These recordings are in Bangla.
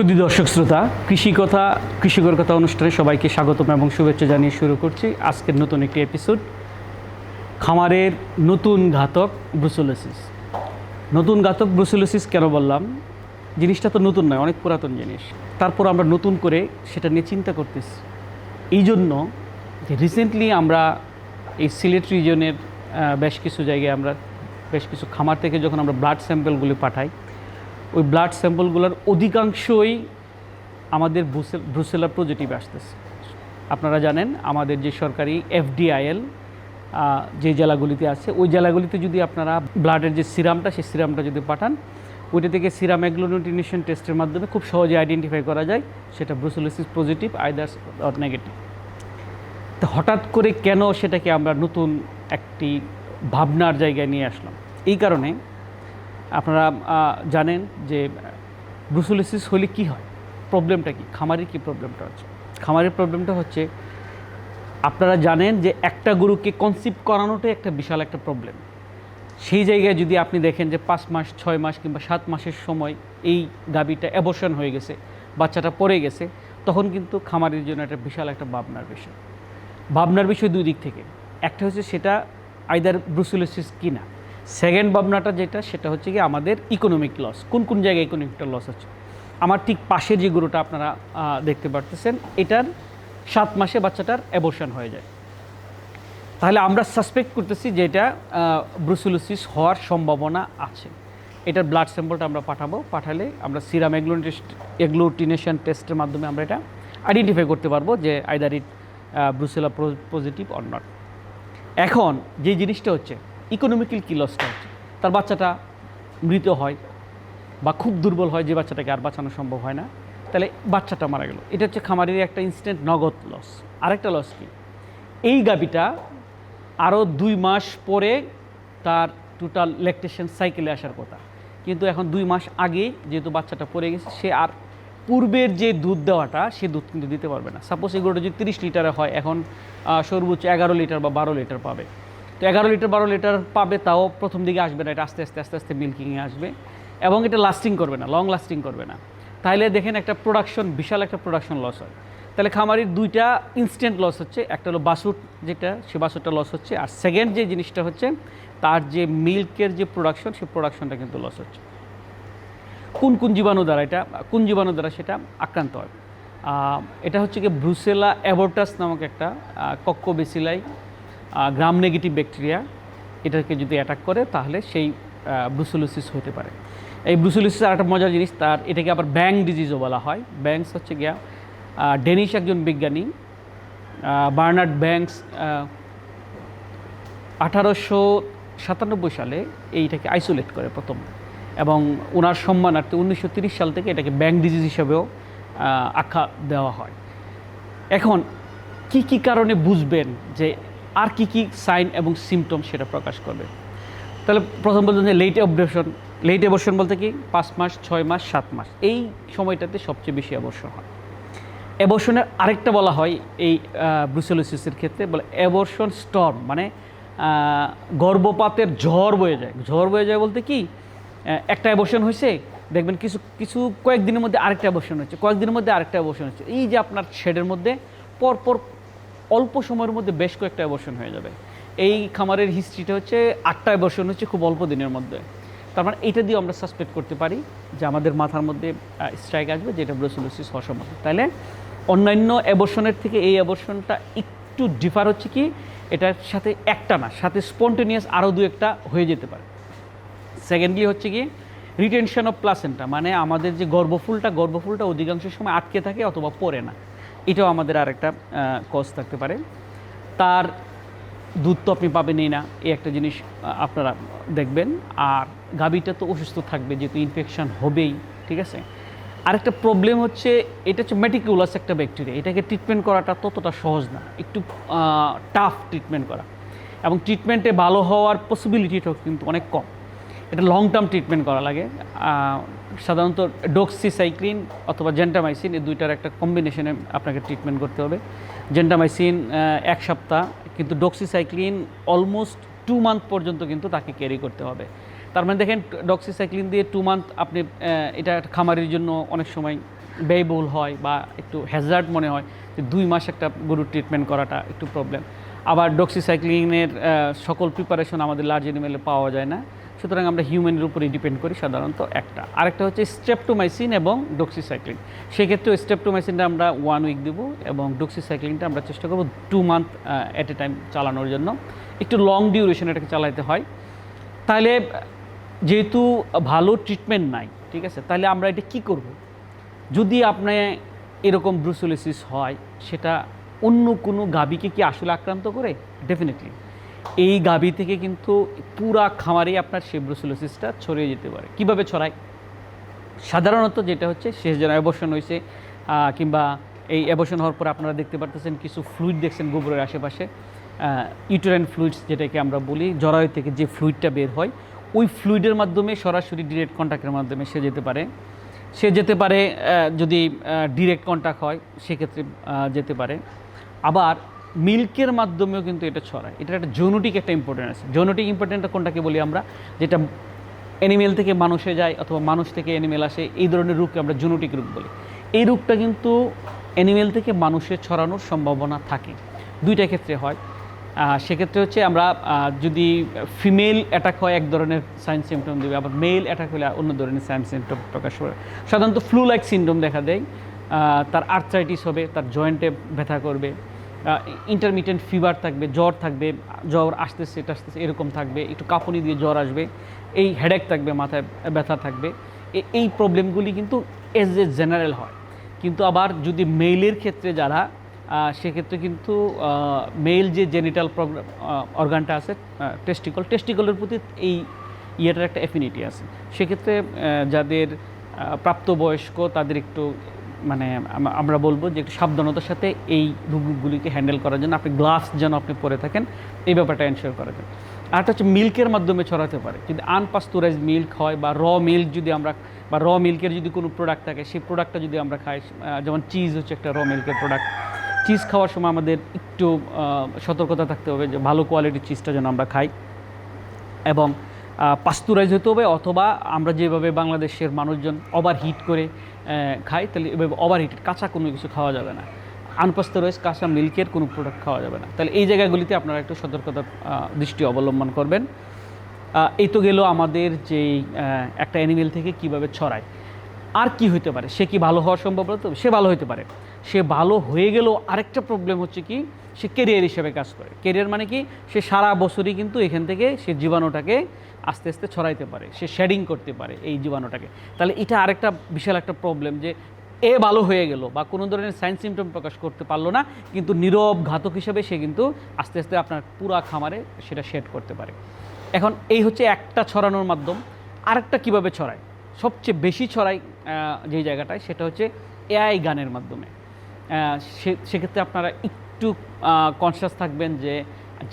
সুদী দর্শক শ্রোতা, কৃষি কথা, কৃষিকর কথা অনুষ্ঠানে সবাইকে স্বাগতম এবং শুভেচ্ছা জানিয়ে শুরু করছি আজকের নতুন একটি এপিসোড খামারের নতুন ঘাতক ব্রুসোলোসিস নতুন ঘাতক ব্রুসোলোসিস কেন বললাম? জিনিসটা তো নতুন নয়, অনেক পুরাতন জিনিস। তারপর আমরা নতুন করে সেটা নিয়ে চিন্তা করতেছি। এই জন্য রিসেন্টলি আমরা এই সিলেট রিজনের বেশ কিছু জায়গায় আমরা, বেশ কিছু খামার থেকে যখন আমরা ব্লাড স্যাম্পেলগুলি পাঠাই ওই ব্লাড স্যাম্পলগুলোর অধিকাংশই আমাদের ব্রুসেল পজিটিভ আসতেছে। আপনারা জানেন, আমাদের যে সরকারি এফডিআইএল যে জেলাগুলিতে আছে, ওই জেলাগুলিতে যদি আপনারা ব্লাডের যে সিরামটা, সেই সিরামটা যদি পাঠান, ওইটা থেকে সিরাম অ্যাগ্লোনিটিনেশন টেস্টের মাধ্যমে খুব সহজে আইডেন্টিফাই করা যায়, সেটা brucellosis positive either or negative তো হঠাৎ করে কেন সেটাকে আমরা নতুন একটি ভাবনার জায়গায় নিয়ে আসলাম? এই কারণে আপনারা জানেন যে ব্রুসুলিসিস হলে কি হয়? প্রবলেমটা কি? খামারের কি প্রবলেমটা হচ্ছে? খামারের প্রবলেমটা হচ্ছে, আপনারা জানেন যে একটা গরুকে কনসিভ করানোটাই একটা বিশাল একটা প্রবলেম সেই জায়গায় যদি আপনি দেখেন যে পাঁচ মাস, ছয় মাস কিংবা সাত মাসের সময় এই গাবিটা অ্যাবর্শন হয়ে গেছে, বাচ্চাটা পড়ে গেছে, তখন কিন্তু খামারের জন্য একটা বিশাল একটা ভাবনার বিষয়। ভাবনার বিষয় দুই দিক থেকে। একটা হচ্ছে সেটা আইদার ব্রুসুলোসিস কিনা। সেকেন্ড ভাবনাটা যেটা, সেটা হচ্ছে কি আমাদের ইকোনমিক লস কোন কোন জায়গায় ইকোনমিকটা লস হচ্ছে? আমার ঠিক পাশের যে গরুটা আপনারা দেখতে পারতেছেন, এটার সাত মাসে বাচ্চাটার অ্যাবর্শন হয়ে যায়। তাহলে আমরা সাসপেক্ট করতেছি যে এটা ব্রুসুলোসিস হওয়ার সম্ভাবনা আছে। এটার ব্লাড স্যাম্পলটা আমরা পাঠাবো, পাঠালে আমরা সিরাম এগ্লো এগ্লোটিনেশন টেস্টের মাধ্যমে আমরা এটা আইডেন্টিফাই করতে পারব যে either it brucella positive or not এখন যে জিনিসটা হচ্ছে ইকোনমিক্যাল কি লসটা হচ্ছে তার বাচ্চাটা মৃত হয় বা খুব দুর্বল হয় যে বাচ্চাটাকে আর বাঁচানো সম্ভব হয় না, তাহলে বাচ্চাটা মারা গেল। এটা হচ্ছে খামারের একটা ইনস্ট্যান্ট নগদ লস আরেকটা লস কি? এই গাবিটা আরও দুই মাস পরে তার টোটাল ল্যাকটেশন সাইকেলে আসার কথা। কিন্তু এখন দুই মাস আগে যেহেতু বাচ্চাটা পড়ে গেছে, সে আর পূর্বের যে দুধ দেওয়াটা, সে দুধ কিন্তু দিতে পারবে না। সাপোজ এগুলোটা যদি তিরিশ লিটারে হয়, এখন সর্বোচ্চ এগারো লিটার বা বারো লিটার পাবে। তো এগারো লিটার, বারো লিটার পাবে তাও প্রথম দিকে আসবে না, এটা আস্তে আস্তে আস্তে আস্তে মিল্কিংয়ে আসবে। এবং এটা লাস্টিং করবে না লং লাস্টিং করবে না। তাহলে দেখেন একটা প্রোডাকশন বিশাল একটা প্রোডাকশন লস হয়। তাহলে খামারির দুইটা ইনস্ট্যান্ট লস হচ্ছে, একটা হলো বাসুট যেটা, সে বাসুটটা লস হচ্ছে, আর সেকেন্ড যে জিনিসটা হচ্ছে, তার যে মিল্কের যে প্রোডাকশন সে প্রোডাকশনটা কিন্তু লস হচ্ছে। কোন কোন জীবাণু দ্বারা এটা, কোন জীবাণু দ্বারা সেটা আক্রান্ত হয়? এটা হচ্ছে কি ব্রুসেলা অ্যাবোর্টাস নামক একটা কক্কোবেসিলাই গ্রাম নেগেটিভ ব্যাকটেরিয়া এটাকে যদি অ্যাটাক করে, তাহলে সেই ব্রুসেলোসিস হতে পারে। এই ব্রুসেলোসিস আর একটা মজার জিনিস, তার এটাকে আবার ব্যাং ডিজিজও বলা হয়। ব্যাংস হচ্ছে গিয়া ডেনিশ একজন বিজ্ঞানী বার্নার্ড ব্যাংকস আঠারোশো সাতানব্বই সালে এইটাকে আইসোলেট করে প্রথম। এবং ওনার সম্মানার্থে উনিশশো তিরিশ সাল থেকে এটাকে ব্যাংক ডিজিজ হিসেবেও আখ্যা দেওয়া হয়। এখন, কি কি কারণে বুঝবেন যে আর কি কি সাইন এবং সিমটম সেটা প্রকাশ করবে? তাহলে প্রথম বলতেন যে লেট অবরেশন লেট অবর্শন বলতে কি? পাঁচ মাস, ছয় মাস, সাত মাস। এই সময়টাতে সবচেয়ে বেশি অবর্ষণ হয়। অ্যাবর্শনের আরেকটা বলা হয় এই ব্রুসেলোসিসের ক্ষেত্রে, বলে অ্যাবর্শন স্টর্ম মানে গর্ভপাতের ঝড় বয়ে যায়। ঝড় বয়ে যায় বলতে কি? একটা অ্যাবর্শন হয়েছে, দেখবেন কিছু কিছু কয়েকদিনের মধ্যে আরেকটা অ্যাবর্শন হচ্ছে কয়েকদিনের মধ্যে আরেকটা অ্যাবর্শন হচ্ছে এই যে আপনার শেডের মধ্যে পরপর অল্প সময়ের মধ্যে বেশ কয়েকটা অ্যাবর্শন হয়ে যাবে। এই খামারের হিস্ট্রিটা হচ্ছে আটটা অ্যাবর্শন হচ্ছে খুব অল্প দিনের মধ্যে। তার মানে এইটা দিয়ে আমরা সাসপেক্ট করতে পারি যে আমাদের মাথার মধ্যে স্ট্রাইক আসবে যেটা ব্রোসিলোসিস হওয়া সম্ভব তাহলে অন্যান্য অ্যাবর্শনের থেকে এই অ্যাবর্শনটা একটু ডিফার হচ্ছে কি, এটার সাথে একটা না, সাথে স্পন্টেনিয়াস আরও দু একটা হয়ে যেতে পারে। সেকেন্ডলি হচ্ছে কি রিটেনশন অফ প্লাসেন্টা মানে আমাদের যে গর্ভফুলটা গর্ভফুলটা অধিকাংশ সময় আটকে থাকে অথবা পড়ে না। এটাও আমাদের আরেকটা কজ থাকতে পারে। তার দুধ তো আপনি পাবেনই না, এই একটা জিনিস আপনারা দেখবেন। আর গাভীটা তো অসুস্থ থাকবে, যেহেতু ইনফেকশান হবেই, ঠিক আছে? আরেকটা প্রবলেম হচ্ছে, এটা হচ্ছে মেটিকুলাস একটা ব্যাকটেরিয়া এটাকে ট্রিটমেন্ট করাটা ততটা সহজ না, একটু টাফ ট্রিটমেন্ট করা। এবং ট্রিটমেন্টে ভালো হওয়ার পসিবিলিটিটাও কিন্তু অনেক কম। এটা লং টার্ম ট্রিটমেন্ট করা লাগে। সাধারণত ডক্সিসাইক্লিন অথবা জেন্টামাইসিন এই দুইটার একটা কম্বিনেশনে আপনাকে ট্রিটমেন্ট করতে হবে। জেন্টামাইসিন এক সপ্তাহ, কিন্তু ডক্সিসাইক্লিন অলমোস্ট টু মান্থ পর্যন্ত কিন্তু তাকে ক্যারি করতে হবে। তার মানে দেখেন ডক্সিসাইক্লিন দিয়ে টু মান্থ আপনি এটা খামারের জন্য অনেক সময় ব্যয়বহুল হয় বা একটু হ্যাজার্ড মনে হয় যে দুই মাস একটা গরুর ট্রিটমেন্ট করাটা একটু প্রবলেম আবার ডক্সিসাইক্লিনের সকল প্রিপারেশন আমাদের লার্জ এনিমেলে পাওয়া যায় না। সুতরাং আমরা হিউম্যানের উপরেই ডিপেন্ড করি সাধারণত একটা। আরেকটা হচ্ছে স্ট্রেপটোমাইসিন এবং ডক্সিসাইক্লিন সেক্ষেত্রে স্ট্রেপটোমাইসিনটা আমরা ওয়ান উইক দেবো এবং ডক্সিসাইক্লিনটা আমরা চেষ্টা করব two month at a time চালানোর জন্য। একটু লং ডিউরেশন এটাকে চালাতে হয়। তাহলে, যেহেতু ভালো ট্রিটমেন্ট নাই, ঠিক আছে? তাহলে আমরা এটা কি করব? যদি আপনি এরকম ব্রুসোলিসিস হয়, সেটা অন্য কোনো গাভীকে কি আসলে আক্রান্ত করে? ডেফিনেটলি এই গাভী থেকে কিন্তু পুরা খামারে আপনার সেই ব্রুসোলিসিসটা ছড়িয়ে যেতে পারে। কীভাবে ছড়ায়? সাধারণত যেটা হচ্ছে, শেষ যেন অ্যাবর্শন হয়েছে কিংবা এই অ্যাবর্শন হওয়ার পর আপনারা দেখতে পারতেছেন কিছু ফ্লুইড দেখছেন গোবরের আশেপাশে ইউটেরাইন ফ্লুইডস যেটাকে আমরা বলি, জরায়ু থেকে যে ফ্লুইডটা বের হয়, ওই ফ্লুইডের মাধ্যমে সরাসরি ডিরেক্ট কন্ট্যাক্টের মাধ্যমে সে যেতে পারে। সে যেতে পারে যদি ডিরেক্ট কন্ট্যাক্ট হয়, সেক্ষেত্রে যেতে পারে। আবার মিল্কের মাধ্যমেও কিন্তু এটা ছড়ায়। এটার একটা জোনোটিক একটা ইম্পর্টেন্ট আছে। জোনোটিক ইম্পর্টেন্টটা কোনটাকে বলি আমরা? যেটা অ্যানিমেল থেকে মানুষে যায় অথবা মানুষ থেকে অ্যানিমেল আসে, এই ধরনের রোগকে আমরা জোনোটিক রোগ বলি। এই রোগটা কিন্তু অ্যানিমেল থেকে মানুষে ছড়ানোর সম্ভাবনা থাকে। দুইটা ক্ষেত্রে হয়। সেক্ষেত্রে হচ্ছে আমরা যদি ফিমেল অ্যাটাক হয়, এক ধরনের সাইন সিমটম দেবে। আবার মেল অ্যাটাক হলে অন্য ধরনের সাইন সিমটম প্রকাশ করে। সাধারণত ফ্লু লাইক সিন্ড্রোম দেখা দেয়। তার আর্থ্রাইটিস হবে, তার জয়েন্টে ব্যথা করবে। ইন্টারমিডিয়েন্ট ফিভার থাকবে, জ্বর থাকবে, জ্বর আসতেছে, এটা আসতেছে, এরকম থাকবে, একটু কাঁপুনি দিয়ে জ্বর আসবে, এই হেডেক থাকবে, মাথায় ব্যথা থাকবে এই প্রবলেমগুলি কিন্তু এজ এ জেনারেল হয়। কিন্তু আবার যদি মেইলের ক্ষেত্রে যারা সেক্ষেত্রে কিন্তু মেল যে জেনিটাল অর্গানটা আছে টেস্টিকল টেস্টিকলের প্রতি এই ইয়েটার একটা এফিনিটি আছে। সেক্ষেত্রে যাদের প্রাপ্তবয়স্ক তাদের একটু মানে আমরা বলব যে একটু সাবধানতার সাথে এই রোগগুলিকে হ্যান্ডেল করার জন্য, আপনি গ্লাভস যেন আপনি পরে থাকেন, এই ব্যাপারটা এনশিওর করা যায় আরেকটা হচ্ছে মিল্কের মাধ্যমে ছড়াতে পারে। যদি আনপাস্তুরাইজ মিল্ক হয় বা র মিল্ক যদি আমরা, বা র মিল্কের যদি কোনো প্রোডাক্ট থাকে, সেই প্রোডাক্টটা যদি আমরা খাই যেমন চিজ হচ্ছে একটা র মিল্কের প্রোডাক্ট চিজ খাওয়ার সময় আমাদের একটু সতর্কতা থাকতে হবে যে ভালো কোয়ালিটির চিজটা যেন আমরা খাই। এবং পাস্তুরাইজ হতে হবে অথবা আমরা যেভাবে বাংলাদেশের মানুষজন ওভার হিট করে খাই, তাহলে এভাবে ওভার হিটেড কাঁচা কোনো কিছু খাওয়া যাবে না। আনপাস্তুরাইজ কাঁচা মিল্কের কোনো প্রোডাক্ট খাওয়া যাবে না। তাহলে এই জায়গাগুলিতে আপনারা একটু সতর্কতা দৃষ্টি অবলম্বন করবেন। এই তো গেল আমাদের যেই একটা অ্যানিমেল থেকে কীভাবে ছড়ায়। আর কি হতে পারে? সে কি ভালো হওয়ার সম্ভাবনা তো? সে ভালো হতে পারে। সে ভালো হয়ে গেলেও আরেকটা প্রবলেম হচ্ছে কি? সে কেরিয়ার হিসেবে কাজ করে। কেরিয়ার মানে কি? সে সারা বছরই কিন্তু এখান থেকে সে জীবাণুটাকে আস্তে আস্তে ছড়াইতে পারে। সে শেডিং করতে পারে এই জীবাণুটাকে। তাহলে এটা আরেকটা বিশাল একটা প্রবলেম যে এ ভালো হয়ে গেল বা কোনো ধরনের সাইন সিমটম প্রকাশ করতে পারল না, কিন্তু নীরব ঘাতক হিসেবে সে কিন্তু আস্তে আস্তে আপনার পুরা খামারে সেটা শেড করতে পারে। এখন এই হচ্ছে একটা ছড়ানোর মাধ্যম। আরেকটা কীভাবে ছড়ায়? সবচেয়ে বেশি ছড়ায় যে জায়গাটায় সেটা হচ্ছে এআই গানের মাধ্যমে। সেক্ষেত্রে আপনারা একটু কনসিয়াস থাকবেন যে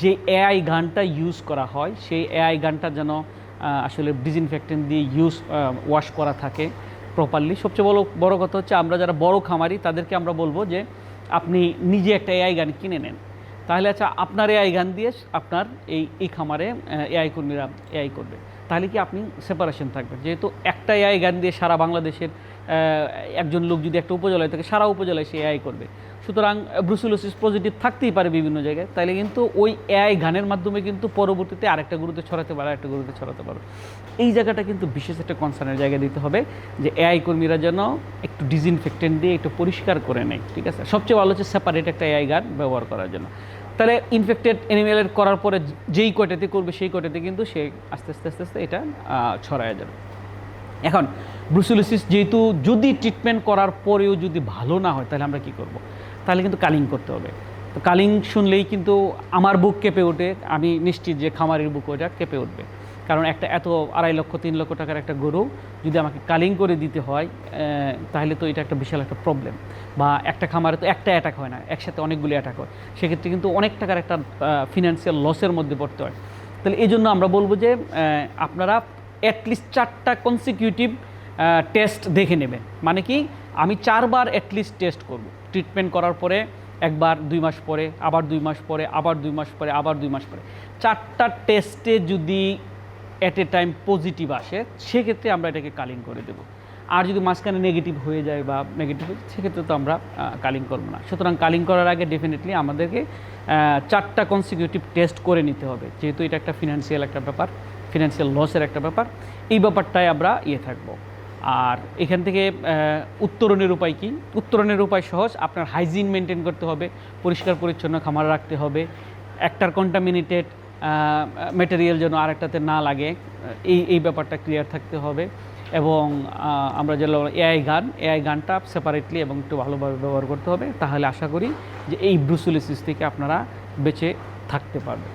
যে এআই গানটা ইউজ করা হয়, সেই এআই গানটা যেন আসলে ডিসইনফেক্টেন্ট দিয়ে ইউজ ওয়াশ করা থাকে প্রপারলি সবচেয়ে বড় বড় কথা হচ্ছে আমরা যারা বড় খামারি, তাদেরকে আমরা বলব যে, আপনি নিজে একটা এআই গান কিনে নেন। তাহলে আচ্ছা আপনার এআই গান দিয়ে আপনার এই এই খামারে এআই কর্মীরা এআই করবে। তাহলে কি আপনি সেপারেশন থাকবেন? যেহেতু একটা এআই গান দিয়ে সারা বাংলাদেশের একজন লোক যদি একটা উপজেলায় থাকে, সারা উপজেলায় সে এআই করবে। সুতরাং ব্রুসুলোসিস পজিটিভ থাকতেই পারে বিভিন্ন জায়গায়। তাহলে কিন্তু ওই এআই গানের মাধ্যমে কিন্তু পরবর্তীতে আরেকটা গুরুতে ছড়াতে পারে, আরেকটা গুরুতে ছড়াতে পারে। এই জায়গাটা কিন্তু বিশেষ একটা কনসার্নের জায়গা দিতে হবে যে এআই কর্মীরা যেন একটু ডিসইনফেক্টেন্ট দিয়ে একটু পরিষ্কার করে নেয়, ঠিক আছে? সবচেয়ে ভালো হচ্ছে সেপারেট একটা এআই গান ব্যবহার করার জন্য। তাহলে ইনফেক্টেড অ্যানিমেলের করার পরে যেই কয়টাতে করবে সেই কয়টাতে কিন্তু সে আস্তে আস্তে আস্তে আস্তে এটা ছড়ায় যাবে। এখন ব্রুসুলিসিস যেহেতু যদি ট্রিটমেন্ট করার পরেও যদি ভালো না হয়, তাহলে আমরা কি করব? তাহলে কিন্তু কালিং করতে হবে। তো কালিং শুনলেই কিন্তু আমার বুক কেঁপে ওঠে, আমি নিশ্চিত যে খামারের বুক ওটা কেঁপে উঠবে। কারণ একটা এত আড়াই লক্ষ, তিন লক্ষ টাকার একটা গরু যদি আমাকে কালিং করে দিতে হয় তাহলে তো এটা একটা বিশাল একটা প্রবলেম বা একটা খামারে তো একটা অ্যাটাক হয় না, একসাথে অনেকগুলি অ্যাটাক হয়। সেক্ষেত্রে কিন্তু অনেক টাকার একটা ফিনান্সিয়াল লসের মধ্যে পড়তে হয়। তাহলে এই জন্য আমরা বলব যে আপনারা অ্যাটলিস্ট চারটা কনসিকিউটিভ টেস্ট দেখে নেবেন। মানে কি, আমি চারবার অ্যাটলিস্ট টেস্ট করব। ট্রিটমেন্ট করার পরে একবার, দুই মাস পরে, আবার দুই মাস পরে, আবার দুই মাস পরে, আবার দুই মাস পরে। চারটা টেস্টে যদি অ্যাট এ টাইম পজিটিভ আসে, সেক্ষেত্রে আমরা এটাকে কালিং করে দেবো। আর যদি মাঝখানে নেগেটিভ হয়ে যায় বা নেগেটিভ সেক্ষেত্রে তো আমরা কালিং করব না। সুতরাং কালিং করার আগে ডেফিনেটলি আমাদেরকে চারটা কনসিকিউটিভ টেস্ট করে নিতে হবে। যেহেতু এটা একটা ফিনান্সিয়াল একটা ব্যাপার ফিনান্সিয়াল লসের একটা ব্যাপার, এই ব্যাপারটায় আমরা ইয়ে থাকব। আর এখান থেকে উত্তরণের উপায় কি? উত্তরণের উপায় সহজ, আপনার হাইজিন মেনটেন করতে হবে, পরিষ্কার পরিচ্ছন্ন খামার রাখতে হবে, একটার কন্টামিনেটেড মেটেরিয়াল যেন আরেকটাতে না লাগে এই এই ব্যাপারটা ক্লিয়ার থাকতে হবে। এবং আমরা যে এআই গান এআই গানটা সেপারেটলি এবং একটু ভালোভাবে ব্যবহার করতে হবে। তাহলে আশা করি যে এই ব্রুসুলিসিস থেকে আপনারা বেঁচে থাকতে পারবেন।